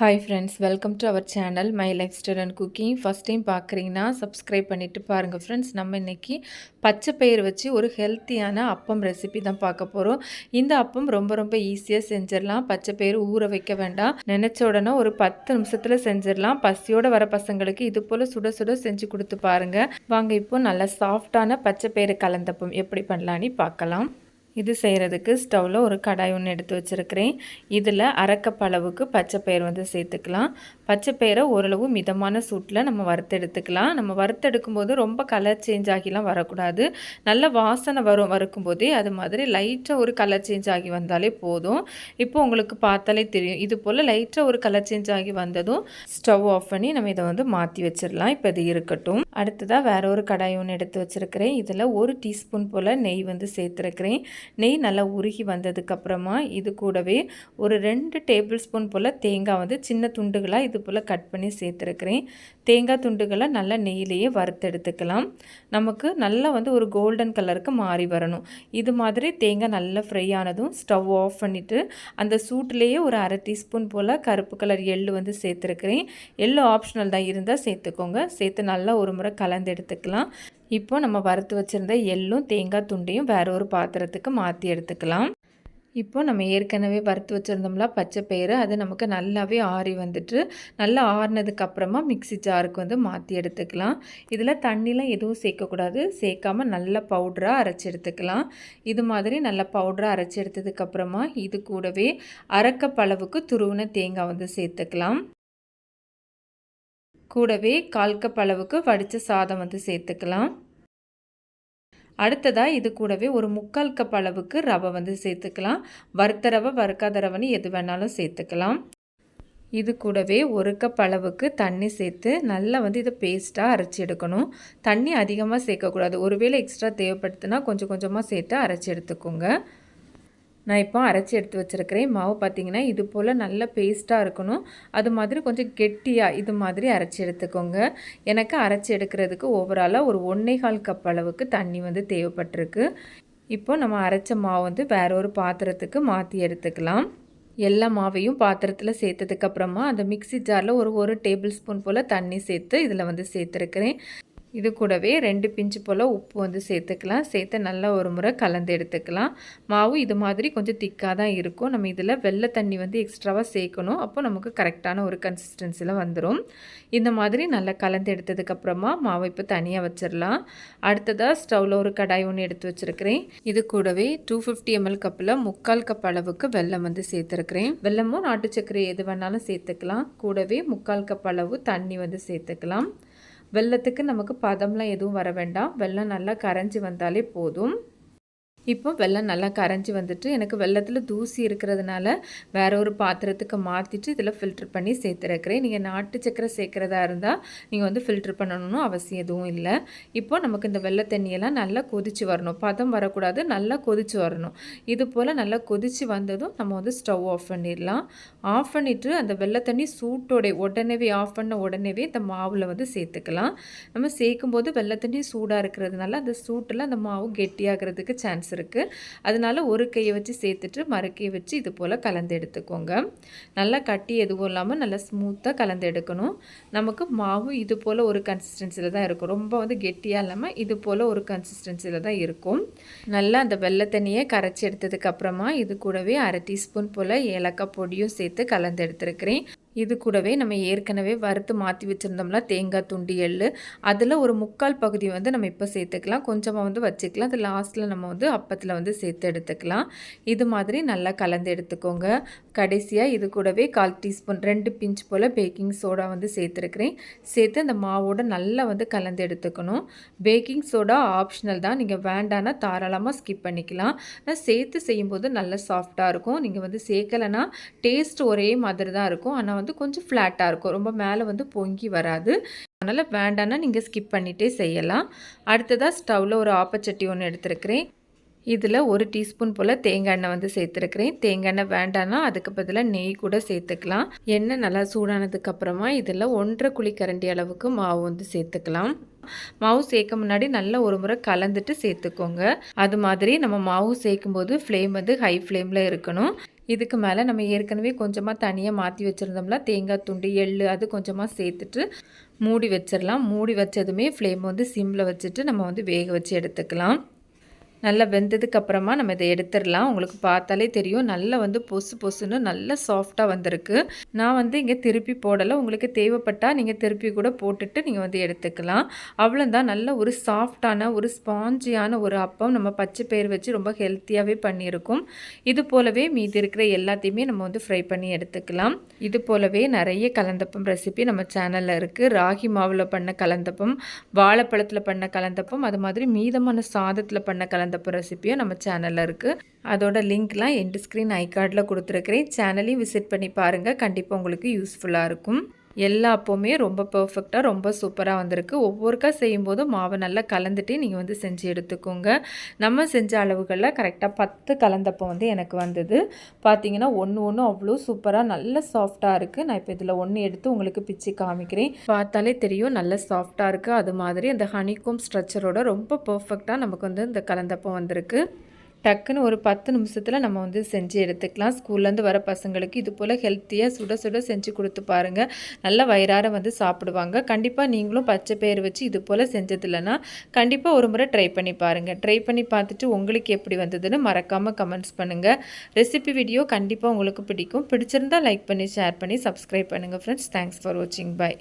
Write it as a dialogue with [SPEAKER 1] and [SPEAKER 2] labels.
[SPEAKER 1] Hi friends welcome to our channel my lifestyle and cooking first time பார்க்குறீங்கன்னா subscribe பண்ணிவிட்டு பாருங்கள் friends நம்ம இன்றைக்கி பச்சை பயிர் வச்சு ஒரு ஹெல்த்தியான அப்பம் ரெசிபி தான் பார்க்க போகிறோம் இந்த அப்பம் ரொம்ப ரொம்ப ஈஸியாக செஞ்சிடலாம். பச்சை பயிர் ஊற வைக்க வேண்டாம். நினச்ச உடனே ஒரு பத்து நிமிஷத்தில் செஞ்சிடலாம். பசியோடு வர பசங்களுக்கு இது போல் சுட சுட செஞ்சு கொடுத்து பாருங்கள் வாங்க இப்போது நல்லா சாஃப்டான பச்சை பயிர் கலந்தப்பம் எப்படி பண்ணலான்னு பார்க்கலாம். இது செய்கிறதுக்கு ஸ்டவ்வில் ஒரு கடாய் ஒன்று எடுத்து வச்சுருக்கிறேன். இதில் அரைக்கப் அளவுக்கு வந்து சேர்த்துக்கலாம். பச்சை பயிரை ஓரளவு மிதமான சூட்டில் நம்ம வறுத்தெடுத்துக்கலாம் நம்ம வறுத்தெடுக்கும்போது ரொம்ப கலர் சேஞ்ச் ஆகிலாம் வரக்கூடாது. நல்ல வாசனை வரும் வறுக்கும் போதே அது மாதிரி லைட்டாக ஒரு கலர் சேஞ்ச் ஆகி வந்தாலே போதும். இப்போ உங்களுக்கு பார்த்தாலே தெரியும். இது போல் லைட்டாக ஒரு கலர் சேஞ்ச் ஆகி வந்ததும் ஸ்டவ் ஆஃப் பண்ணி நம்ம இதை வந்து மாற்றி வச்சிடலாம். இப்போ இது இருக்கட்டும். அடுத்ததாக வேற ஒரு கடாய் ஒன்று எடுத்து வச்சுருக்கிறேன். இதில் ஒரு டீஸ்பூன் போல் நெய் வந்து சேர்த்துருக்கிறேன். நெய் நல்லா உருகி வந்ததுக்கப்புறமா இது கூடவே ஒரு ரெண்டு டேபிள் ஸ்பூன் போல் தேங்காய் வந்து சின்ன துண்டுகளாக இது போல் கட் பண்ணி சேர்த்துருக்கிறேன். தேங்காய் துண்டுகளை நல்லா நெய்யிலேயே வறுத்தெடுத்துக்கலாம் நமக்கு நல்லா வந்து ஒரு கோல்டன் கலருக்கு மாறி வரணும். இது மாதிரி தேங்காய் நல்லா ஃப்ரை ஆனதும் ஸ்டவ் ஆஃப் பண்ணிவிட்டு அந்த சூட்லேயே ஒரு அரை டீஸ்பூன் போல் கருப்பு கலர் எள்ளு வந்து சேர்த்துருக்கிறேன். எள்ளு ஆப்ஷனல் தான் இருந்தால் சேர்த்துக்கோங்க. சேர்த்து நல்லா ஒரு முறை கலந்து எடுத்துக்கலாம். இப்போ நம்ம வறுத்து வச்சுருந்த எள்ளும் தேங்காய் துண்டையும் வேறு ஒரு பாத்திரத்துக்கு மாற்றி எடுத்துக்கலாம். இப்போ நம்ம ஏற்கனவே வறுத்து வச்சுருந்தோம்ல பச்சை பயிறு அது நமக்கு நல்லாவே ஆறி வந்துட்டு நல்லா ஆறினதுக்கப்புறமா மிக்சி ஜாருக்கு வந்து மாற்றி எடுத்துக்கலாம். இதில் தண்ணிலாம் எதுவும் சேர்க்கக்கூடாது. சேர்க்காமல் நல்ல பவுடராக அரைச்சி எடுத்துக்கலாம். இது மாதிரி நல்லா பவுடராக அரைச்சி எடுத்ததுக்கப்புறமா இது கூடவே அரைக்கப்பளவுக்கு துருவின தேங்காய் வந்து சேர்த்துக்கலாம். கூடவே கால் கப் அளவுக்கு வடித்த சாதம் வந்து சேர்த்துக்கலாம். அடுத்ததாக இது கூடவே ஒரு முக்கால் கப் அளவுக்கு ரவை வந்து சேர்த்துக்கலாம். வறுத்த ரவை வறுக்காத ரவைன்னு எது வேணாலும் சேர்த்துக்கலாம். இது கூடவே ஒரு கப் அளவுக்கு தண்ணி சேர்த்து நல்லா வந்து இதை பேஸ்ட்டாக அரைச்சி எடுக்கணும். தண்ணி அதிகமாக சேர்க்கக்கூடாது. ஒருவேளை எக்ஸ்ட்ரா தேவைப்படுத்துனா கொஞ்சம் கொஞ்சமாக சேர்த்து அரைச்சி எடுத்துக்கோங்க. நான் இப்போ அரைச்சி எடுத்து வச்சுருக்கிறேன். மாவு பார்த்திங்கன்னா இது போல் நல்ல பேஸ்ட்டாக இருக்கணும். அது மாதிரி கொஞ்சம் கெட்டியாக இது மாதிரி அரைச்சி எடுத்துக்கோங்க. எனக்கு அரைச்சி எடுக்கிறதுக்கு ஓவராலாக ஒரு ஒன்றே கால் கப் அளவுக்கு தண்ணி வந்து தேவைப்பட்டிருக்கு. இப்போ நம்ம அரைச்ச மாவு வந்து வேற ஒரு பாத்திரத்துக்கு மாற்றி எடுத்துக்கலாம். எல்லா மாவையும் பாத்திரத்தில் சேர்த்ததுக்கப்புறமா அந்த மிக்சி ஜாரில் ஒரு ஒரு டேபிள் ஸ்பூன் போல் தண்ணி சேர்த்து இதில் வந்து சேர்த்துருக்கிறேன். இது கூடவே ரெண்டு பிஞ்சு போல் உப்பு வந்து சேர்த்துக்கலாம். சேர்த்து நல்லா ஒரு முறை கலந்து எடுத்துக்கலாம். மாவு இது மாதிரி கொஞ்சம் திக்காக தான் இருக்கும். நம்ம இதில் வெள்ளை தண்ணி வந்து எக்ஸ்ட்ராவாக சேர்க்கணும். அப்போ நமக்கு கரெக்டான ஒரு கன்சிஸ்டன்சியில் வந்துடும் இந்த மாதிரி நல்லா கலந்து எடுத்ததுக்கப்புறமா மாவு இப்போ தனியாக வச்சிடலாம் அடுத்ததாக ஸ்டவ்வில் ஒரு கடாய் ஒன்று எடுத்து வச்சுருக்கிறேன். இது கூடவே டூ ஃபிஃப்டி எம்எல் கப்பில் முக்கால் கப் அளவுக்கு வெள்ளம் வந்து சேர்த்துருக்கிறேன். வெள்ளமும் நாட்டு சர்க்கரை எது வேணாலும் சேர்த்துக்கலாம். கூடவே முக்கால் கப் அளவு தண்ணி வந்து சேர்த்துக்கலாம். வெள்ளத்துக்கு நமக்கு பதம்லாம் எதுவும் வர வேண்டாம். வெள்ளம் நல்லா கரைஞ்சி வந்தாலே போதும். இப்போ வெள்ளம் நல்லா கரைஞ்சி வந்துட்டு எனக்கு வெள்ளத்தில் தூசி இருக்கிறதுனால வேற ஒரு பாத்திரத்துக்கு மாற்றிட்டு இதில் ஃபில்ட்ரு பண்ணி சேர்த்துருக்கிறேன் நீங்கள் நாட்டு சக்கரை சேர்க்குறதா இருந்தால் நீங்கள் வந்து ஃபில்ட்ரு பண்ணணும்னு அவசியம் எதுவும் இல்லை. இப்போ நமக்கு இந்த வெள்ளை தண்ணியெல்லாம் நல்லா கொதித்து வரணும். பதம் வரக்கூடாது நல்லா கொதித்து வரணும். இது போல் நல்லா கொதித்து வந்ததும் நம்ம வந்து ஸ்டவ் ஆஃப் பண்ணிடலாம். ஆஃப் பண்ணிவிட்டு அந்த வெள்ளை தண்ணி சூட்டோடைய உடனேவே ஆஃப் பண்ண உடனேவே இந்த மாவில் வந்து சேர்த்துக்கலாம். நம்ம சேர்க்கும் போது வெள்ளை தண்ணி சூடாக இருக்கிறதுனால அந்த சூட்டில் அந்த மாவு கெட்டியாகிறதுக்கு சான்ஸ் இருக்குது அதனால் ஒரு கையை வச்சு சேர்த்துட்டு மறுக்கையை வச்சு இது போல் கலந்து எடுத்துக்கோங்க. நல்லா கட்டி எதுவும் இல்லாமல் நல்லா ஸ்மூத்தாக கலந்து எடுக்கணும். நமக்கு மாவு இது போல் ஒரு கன்சிஸ்டன்சியில் தான் இருக்கும். ரொம்ப வந்து கெட்டியாக இல்லாமல் இது போல் ஒரு கன்சிஸ்டன்சியில் தான் இருக்கும். நல்லா அந்த வெள்ளை தண்ணியை கரைச்சி எடுத்ததுக்கப்புறமா இது கூடவே அரை டீஸ்பூன் போல் ஏலக்காய் பொடியும் சேர்த்து கலந்து எடுத்துருக்கிறேன். இது கூடவே நம்ம ஏற்கனவே வறுத்து மாற்றி வச்சுருந்தோம்ல தேங்காய் துண்டி எள் அதில் ஒரு முக்கால் பகுதி வந்து நம்ம இப்போ சேர்த்துக்கலாம். கொஞ்சமாக வந்து வச்சுக்கலாம். அது லாஸ்ட்டில் நம்ம வந்து அப்பத்தில் வந்து சேர்த்து எடுத்துக்கலாம். இது மாதிரி நல்லா கலந்து எடுத்துக்கோங்க. கடைசியாக இது கூடவே கால் டீஸ்பூன் ரெண்டு பிஞ்ச் போல் பேக்கிங் சோடா வந்து சேர்த்துருக்குறேன். சேர்த்து அந்த மாவோட நல்லா வந்து கலந்து எடுத்துக்கணும். பேக்கிங் சோடா ஆப்ஷனல் தான். நீங்கள் வேண்டானா தாராளமாக ஸ்கிப் பண்ணிக்கலாம். ஆனால் சேர்த்து செய்யும்போது நல்லா சாஃப்டாக இருக்கும். நீங்கள் வந்து சேர்க்கலைன்னா டேஸ்ட் ஒரே மாதிரி தான் இருக்கும். ஆனால் வந்து வந்து கொஞ்சம் ஃப்ளாட்டாக இருக்கும். ரொம்ப மேலே வந்து பொங்கி வராது. அதனால் வேண்டான்னா நீங்கள் ஸ்கிப் பண்ணிகிட்டே செய்யலாம். அடுத்ததாக ஸ்டவ்வில் ஒரு ஆப்பச்சட்டி ஒன்று எடுத்துருக்கிறேன். இதில் ஒரு டீஸ்பூன் போல் தேங்காய் எண்ணெய் வந்து சேர்த்துருக்கிறேன். தேங்காய் எண்ணெய் வேண்டாம்னா அதுக்கு பதிலாக நெய் கூட சேர்த்துக்கலாம். எண்ணெய் நல்லா சூடானதுக்கப்புறமா இதில் ஒன்றரை குழிக்கரண்டி அளவுக்கு மாவு வந்து சேர்த்துக்கலாம். மாவு சேர்க்க முன்னாடி நல்லா ஒரு முறை கலந்துட்டு சேர்த்துக்கோங்க. அது மாதிரி நம்ம மாவு சேர்க்கும் போது ஃப்ளேம் வந்து ஹை ஃப்ளேமில் இருக்கணும். இதுக்கு மேலே நம்ம ஏற்கனவே கொஞ்சமாக தனியாக மாற்றி வச்சுருந்தோம்ல தேங்காய் துண்டு எள் அது கொஞ்சமாக சேர்த்துட்டு மூடி வச்சிடலாம் மூடி வச்சதுமே ஃப்ளேம் வந்து சிம்மில் வச்சுட்டு நம்ம வந்து வேக வச்சு எடுத்துக்கலாம். நல்லா வெந்ததுக்கு அப்புறமா நம்ம இதை எடுத்துடலாம். உங்களுக்கு பார்த்தாலே தெரியும். நல்லா வந்து பொசு பொசுன்னு நல்லா சாஃப்டாக வந்திருக்கு. நான் வந்து இங்கே திருப்பி போடலை. உங்களுக்கு தேவைப்பட்டால் நீங்கள் திருப்பி கூட போட்டுட்டு நீங்கள் வந்து எடுத்துக்கலாம். அவ்வளோதான் நல்ல ஒரு சாஃப்டான ஒரு ஸ்பாஞ்சியான ஒரு அப்பம் நம்ம பச்சை பயிர் வச்சு ரொம்ப ஹெல்த்தியாகவே பண்ணியிருக்கோம். இது போலவே மீதி இருக்கிற எல்லாத்தையுமே நம்ம வந்து ஃப்ரை பண்ணி எடுத்துக்கலாம். இது போலவே நிறைய கலந்தப்பம் ரெசிபி நம்ம சேனலில் இருக்குது ராகி மாவில் பண்ண கலந்தப்பம் வாழைப்பழத்தில் பண்ண கலந்தப்பம் அது மாதிரி மீதமான சாதத்தில் பண்ண கலந்த கலந்தப்ப ரெசிப்பியும் நம்ம சேனலில் இருக்குது அதோட லிங்க்லாம் எண்டு ஸ்க்ரீன் ஐ கார்டில் கொடுத்துருக்குறேன். சேனலையும் விசிட் பண்ணி பாருங்கள் கண்டிப்பாக உங்களுக்கு யூஸ்ஃபுல்லாக இருக்கும். எல்லா அப்போவுமே ரொம்ப பர்ஃபெக்டாக ரொம்ப சூப்பராக வந்திருக்கு. ஒவ்வொருக்கா செய்யும்போதும் மாவை நல்லா கலந்துட்டு நீங்கள் வந்து செஞ்சு எடுத்துக்கோங்க. நம்ம செஞ்ச அளவுகளில் கரெக்டாக பத்து கலந்தப்போ வந்து எனக்கு வந்தது. பார்த்தீங்கன்னா ஒன்று ஒன்று அவ்வளோ சூப்பராக நல்ல சாஃப்டாக இருக்குது நான் இப்போ இதில் ஒன்று எடுத்து உங்களுக்கு பிச்சு காமிக்கிறேன். பார்த்தாலே தெரியும் நல்ல சாஃப்டாக இருக்குது அது மாதிரி அந்த ஹனிகோம் ஸ்ட்ரக்சரோட ரொம்ப பர்ஃபெக்டாக நமக்கு வந்து இந்த கலந்தப்போ வந்திருக்கு. டக்குன்னு ஒரு பத்து நிமிஷத்தில் நம்ம வந்து செஞ்சு எடுத்துக்கலாம். ஸ்கூல்லேருந்து வர பசங்களுக்கு இது போல் ஹெல்த்தியாக சுட சுட செஞ்சு கொடுத்து பாருங்கள் நல்லா வயிறார வந்து சாப்பிடுவாங்க. கண்டிப்பாக நீங்களும் பச்சை பயிர் வச்சு இது போல் செஞ்சதில்லைன்னா கண்டிப்பாக ஒரு முறை ட்ரை பண்ணி பாருங்கள் ட்ரை பண்ணி பார்த்துட்டு உங்களுக்கு எப்படி வந்ததுன்னு மறக்காமல் கமெண்ட்ஸ் பண்ணுங்கள் ரெசிபி வீடியோ கண்டிப்பாக உங்களுக்கு பிடிக்கும். பிடிச்சிருந்தால் லைக் பண்ணி ஷேர் பண்ணி சப்ஸ்கிரைப் பண்ணுங்கள் ஃப்ரெண்ட்ஸ் தேங்க்ஸ் ஃபார் வாட்சிங் பை